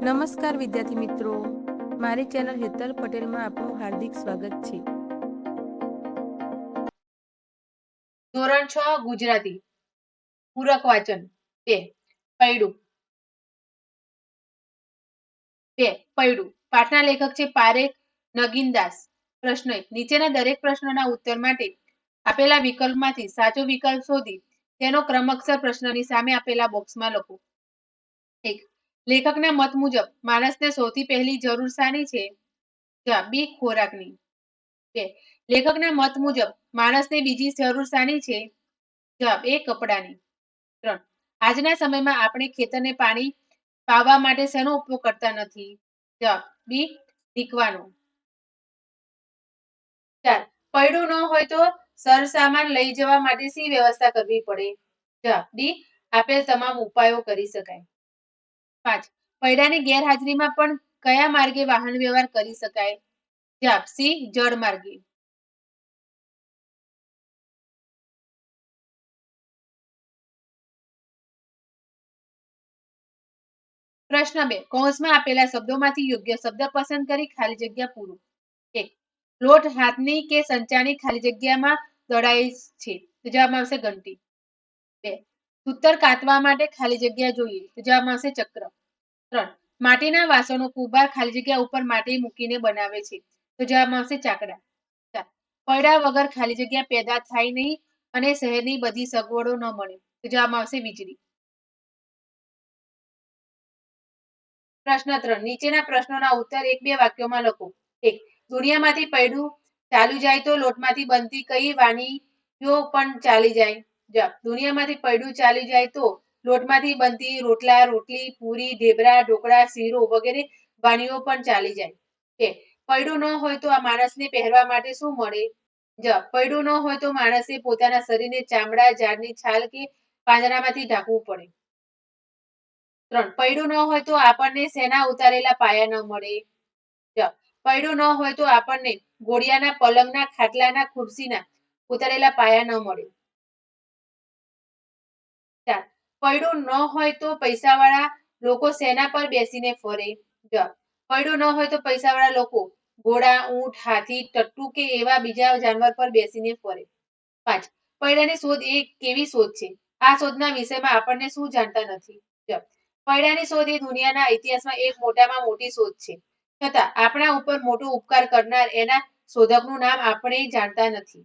નમસ્કાર વિદ્યાર્થી મિત્રો. મારી ચેનલ હેતલ પટેલમાં આપનું હાર્દિક સ્વાગત છે. ધોરણ છ, ગુજરાતી. પૂરક વાચન. બે. પૈડું. બે. પૈડું. પાઠના લેખક છે પારેખ નગીનદાસ. પ્રશ્ન નીચેના દરેક પ્રશ્નના ઉત્તર માટે આપેલા વિકલ્પમાંથી સાચો વિકલ્પ શોધી તેનો ક્રમક્ષર પ્રશ્નની સામે આપેલા બોક્સમાં લખો. એક. લેખકના મત મુજબ માણસને સૌથી પહેલી જરૂર શાની છે? જવાબ ખોરાકની. બે લેખકના મત મુજબ માણસને બીજી જરૂર શાની છે? જવાબ એ, કપડાની. ત્રણ, આજના સમયમાં આપણે ખેતરને પાણી પાવા માટે શેનો ઉપયોગ કરતા નથી? જવાબ બી, ઢીકવાનો. ચાર, પૈડું ન હોય તો સરસામાન લઈ જવા માટે શી વ્યવસ્થા કરવી પડે? જવાબ ડી આપેલ તમામ ઉપાયો કરી શકાય. પાંચ પૈડાની ગેરહાજરીમાં પણ કયા માર્ગે વાહન વ્યવહાર કરી શકાય? જવાબ સી, જળ માર્ગે. પ્રશ્ન બે, કૌંસમાં આપેલા શબ્દોમાંથી યોગ્ય શબ્દ પસંદ કરી ખાલી જગ્યા પૂરું. એક, લોટ હાથની કે સંચાની ખાલી જગ્યામાં દળાય છે? તો જવાબમાં આવશે ઘંટી. બે સૂતર કાતવા માટે ખાલી જગ્યા જોઈએ. તો જવાબમાં આવશે ચક્ર. ત્રણ. માટીના વાસણો કુંભાર ખાલી જગ્યા ઉપર માટી મૂકીને બનાવે છે. તો જવાબમાં આવશે ચાકડા. ચાર. પૈડા વગર ખાલી જગ્યા પેદા થાય નહીં અને શહેરની બધી સગવડો ન મળે. તો જવાબમાં આવશે વીજળી. પ્રશ્ન ત્રણ. નીચેના પ્રશ્નોના ઉત્તર એક બે વાક્યોમાં લખો. એક. દુનિયામાંથી પૈડું ચાલુ જાય તો લોટમાંથી બનતી કઈ વાનગીઓ પણ ચાલી જાય? દુનિયામાંથી પડ્યું ચાલી જાય તો લોટમાંથી બનતી રોટલા, રોટલી, પૂરી, ઢેબરા, ઢોકળા, શીરો વગેરે વાણીઓ પણ ચાલી જાય. કે પૈડું ન હોય તો આ માણસને પહેરવા માટે શું મળે? જ પૈડું ન હોય તો માણસે પોતાના શરીરને ચામડા, ઝાડની છાલ કે પાંજરામાંથી ઢાંકવું પડે. ત્રણ પૈડું ન હોય તો આપણને શેના ઉતારેલા પાયા ન મળે? જ પૈડું ન હોય તો આપણને ઘોડિયાના પલંગના, ખાટલાના, ખુરશીના ઉતારેલા પાયા ન મળે. ચાર પૈડું ન હોય તો પૈસાવાળા લોકો સેના પર બેસીને ફરે? પૈડું ન હોય તો પૈસાવાળા લોકો ઘોડા, ઊંટ, હાથી, ટટ્ટુ કે એવા બીજા જાનવર પર બેસીને ફરે? પાંચ. પૈડાની શોધ એ કેવી શોધ છે? આ શોધના વિષયમાં આપણને શું જાણતા નથી? પૈડાની શોધ એ દુનિયાના ઇતિહાસમાં એક મોટામાં મોટી શોધ છે. છતાં, આપણા ઉપર મોટો ઉપકાર કરનાર એના શોધકનું નામ આપણે જાણતા નથી.